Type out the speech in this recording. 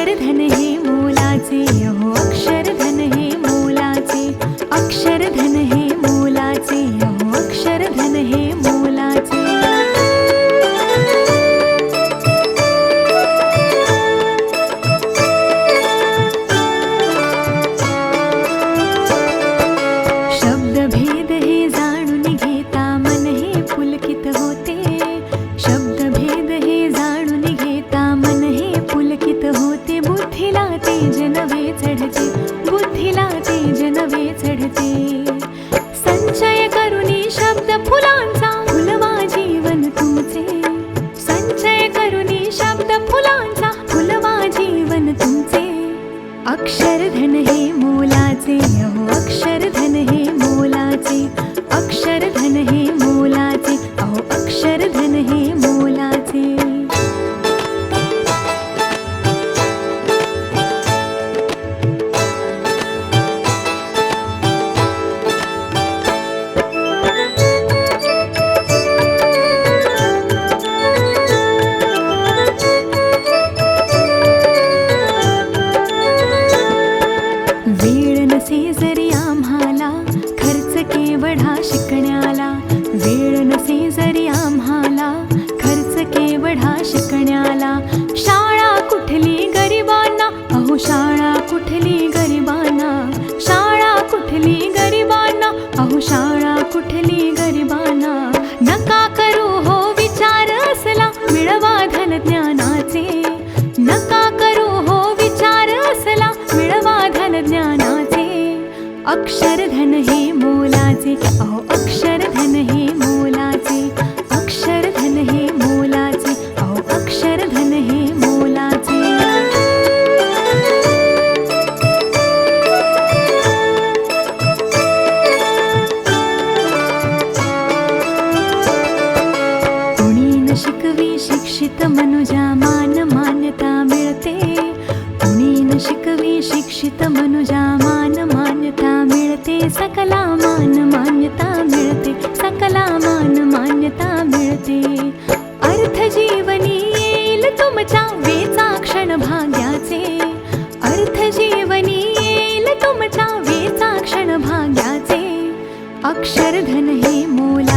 अक्षरधन हे मोलाचे अहो अक्षरधन हे मोलाचे अक्षरधन हे मोलाचे अहो अक्षरधन हे मोलाचे. केवढा शिकण्याला? वेळ नसे जरी आम्हाला खर्च केवढा शिकण्याला? शाळा कुठली गरिबांना? अहो शाळा कुठली गरिबांना? शाळा कुठली गरिबांना? अहो शाळा कुठली गरिबांना? नका करू अहो अक्षरधन हे मोलाचे अक्षरधन हे मोलाचे अहो अक्षरधन हे मोलाचे. कुणी न शिकवी शिक्षित मनुजा मान मान्यता मिळते. कुणी न शिकवी शिक्षित मनुजा मान अक्षर धन ही मूल